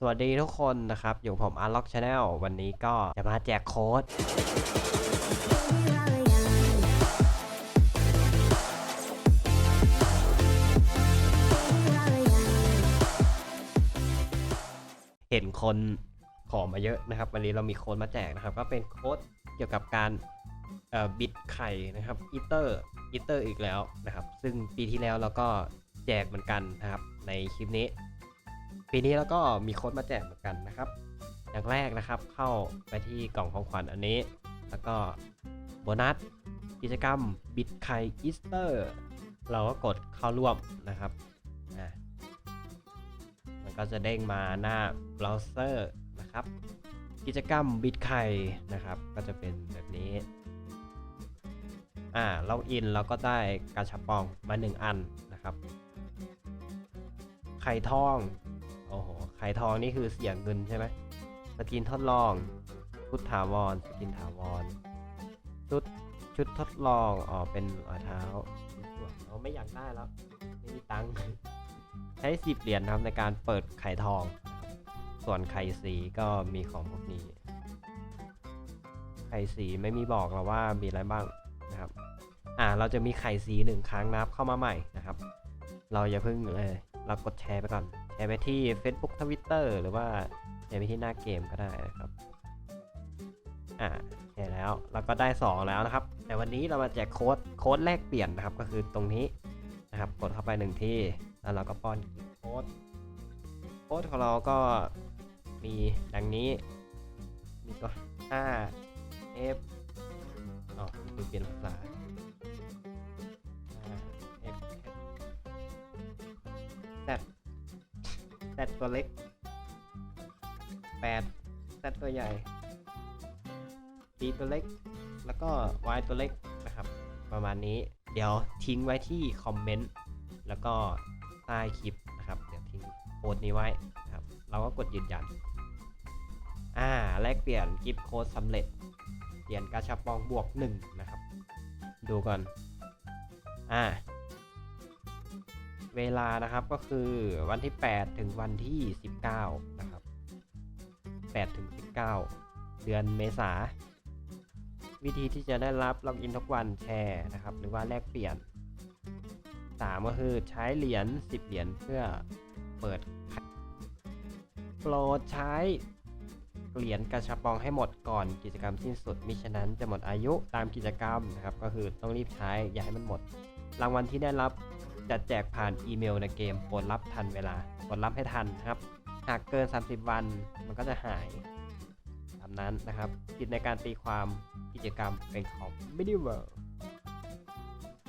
สวัสดีทุกคนนะครับ อยู่ผม Unlock Channel วันนี้ก็จะมาแจกโค้ด เห็นคนขอมาเยอะนะครับ วันนี้เรามีโค้ดมาแจกนะครับ ก็เป็นโค้ดเกี่ยวกับการเอ่อบิดไข่นะครับอีเตอร์อีเตอร์อีกแล้วนะครับ ซึ่งปีที่แล้วเราก็แจกเหมือนกันนะครับ ในคลิปนี้ ปีนี้เราก็มีโค้ดมาแจกเหมือนกันนะครับ อย่างแรกนะครับเข้าไปที่กล่องของขวัญอันนี้ แล้วก็โบนัสกิจกรรมบิดไข่อีสเตอร์เราก็กดเข้าร่วมนะครับอะมันก็จะเด้งมาหน้าเบราว์เซอร์นะครับ กิจกรรมบิดไข่นะครับ ก็จะเป็นแบบนี้อ่าล็อกอินเราก็ได้กาชาปองมา 1 อันนะครับ ไข่ทอง โอ้โหไข่ทองนี่คือเสียเงินใช่ไหมสกินทดลอง ชุดถาวร สกินถาวร ชุดชุดทดลองอ๋อเป็นรอยเท้าเราไม่อยากได้แล้วไม่มีตังค์ใช้สิบเหรียญครับในการเปิดไข่ทอง ส่วนไข่สีก็มีของพวกนี้ ไข่สีไม่มีบอกเราว่ามีอะไรบ้างนะครับ อ่าเราจะมีไข่สีหนึ่งครั้งนับเข้ามาใหม่นะครับ เราอย่าเพิ่งเลยเรากดแชร์ไปก่อน แชร์ไปที่ Facebook Twitter หรือว่าแชร์ไปที่หน้าเกมก็ได้นะครับ อ่าแชร์แล้วเราก็ได้ 2 แล้วนะครับ แต่วันนี้เรามาแจกโค้ดโค้ดแลกเปลี่ยนนะครับก็คือตรงนี้นะครับ กดเข้าไปหนึ่งที่แล้วเราก็ป้อนโค้ดโค้ดของเราก็มีดังนี้มีก็5 F อ๋อคือเปลี่ยนภาษา Z ตัวเล็ก8 Z ตัวใหญ่ D ตัวเล็ก แล้วก็ Y ตัวเล็กนะครับ ประมาณนี้ เดี๋ยวทิ้งไว้ที่คอมเมนต์แล้วก็ใต้คลิปนะครับ เดี๋ยวทิ้งโค้ดนี้ไว้นะครับ เราก็กดยืนยัน อ่า แลกเปลี่ยนกิฟต์โค้ดสำเร็จ เปลี่ยนกาชาปองบวก1นะครับ ดูก่อน อ่า เวลานะครับก็คือวันที่ 8 ถึงวันที่ 19 นะครับ 8 ถึง 19 เดือนเมษา วิธีที่จะได้รับล็อกอินทุกวันแชร์นะครับ หรือว่าแลกเปลี่ยน 3 ก็คือใช้เหรียญ10 เหรียญเพื่อเปิดโปรดใช้เหรียญกระชับปองให้หมดก่อนกิจกรรมสิ้นสุดมิฉะนั้นจะหมดอายุตามกิจกรรมนะครับ ก็คือต้องรีบใช้อย่าให้มันหมด รางวัลที่ได้รับ จะแจกผ่านอีเมลในเกมโปรดรับทันเวลากดรับให้ทันนะครับ หากเกิน 30 วันมันก็จะหายตามนั้นนะครับสิทธิในการตีความกิจกรรมเป็นของ m i d i w o r l d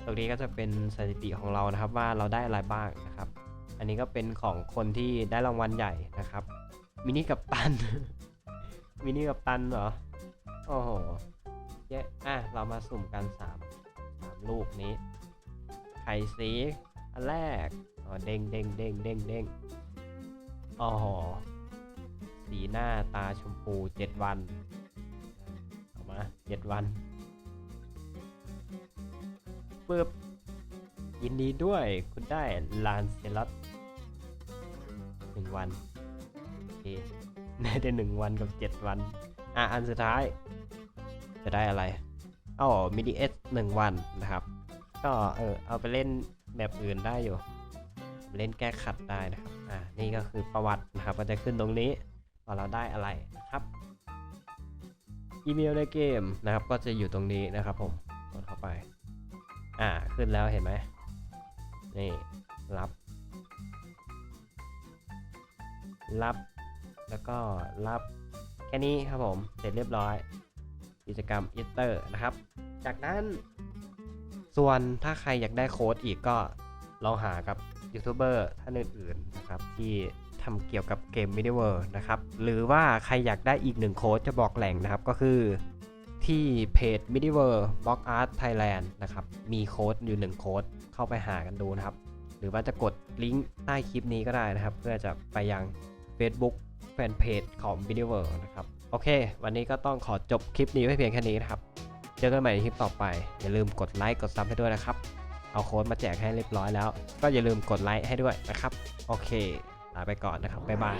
ตรงนี้ก็จะเป็นสถิติของเรานะครับว่าเราได้อะไรบ้างนะครับ อันนี้ก็เป็นของคนที่ได้รางวัลใหญ่นะครับมินิกับตันมินิกับตันเหรอโอ้โหเยอะอะเรามาสุ่มกัน3 3ลูกนี้ ข่สีอันแรกอ๋อเด้งเด้งเด้งเด้งเด้งอ๋อสีหน้าตาชมพูเจ็ดวันเอามาเจ็ดวันปึ๊บยินดีด้วยคุณได้ลานเซลอตหนึ่งวันโอเคได้ได้หนึ่งวันกับเจ็ดวัน อะ อันสุดท้าย จะได้อะไรอ๋อมินิเอสหนึ่งวันนะครับ ก็เออเอาไปเล่นแบบอื่นได้อยู่ เล่นแก้ขัดได้นะครับ อ่า นี่ก็คือประวัตินะครับก็จะขึ้นตรงนี้ว่าเราได้อะไรนะครับ อีเมลในเกมนะครับ ก็จะอยู่ตรงนี้นะครับผม กดเข้าไป อ่า ขึ้นแล้วเห็นไหม นี่ รับ รับ แล้วก็รับแค่นี้ครับผม เสร็จเรียบร้อย กิจกรรมอีสเตอร์นะครับ จากนั้น ส่วนถ้าใครอยากได้โค้ดอีกก็ลองหากับยูทูบเบอร์ท่านอื่นๆนะครับที่ทำเกี่ยวกับเกม m i d i w o r l d นะครับหรือว่าใครอยากได้อีกหนึ่งโค้ดจะบอกแหล่งนะครับก็คือที่เพจ m i d i w o r l d Block Art Thailand นะครับ มีโค้ดอยู่หนึ่งโค้ดเข้าไปหากันดูนะครับ หรือว่าจะกดลิงก์ใต้คลิปนี้ก็ได้นะครับ เพื่อจะไปยัง Facebook แฟนเพจของ m i d i w o r l d นะครับ โอเค วันนี้ก็ต้องขอจบคลิปนี้ไว้เพียงแค่นี้นะครับ เจอกันใหม่ในคลิปต่อไป อย่าลืมกดไลค์กดซับให้ด้วยนะครับ เอาโค้ดมาแจกให้เรียบร้อยแล้ว ก็อย่าลืมกดไลค์ให้ด้วยนะครับ โอเคลาไปก่อนนะครับ บ๊ายบาย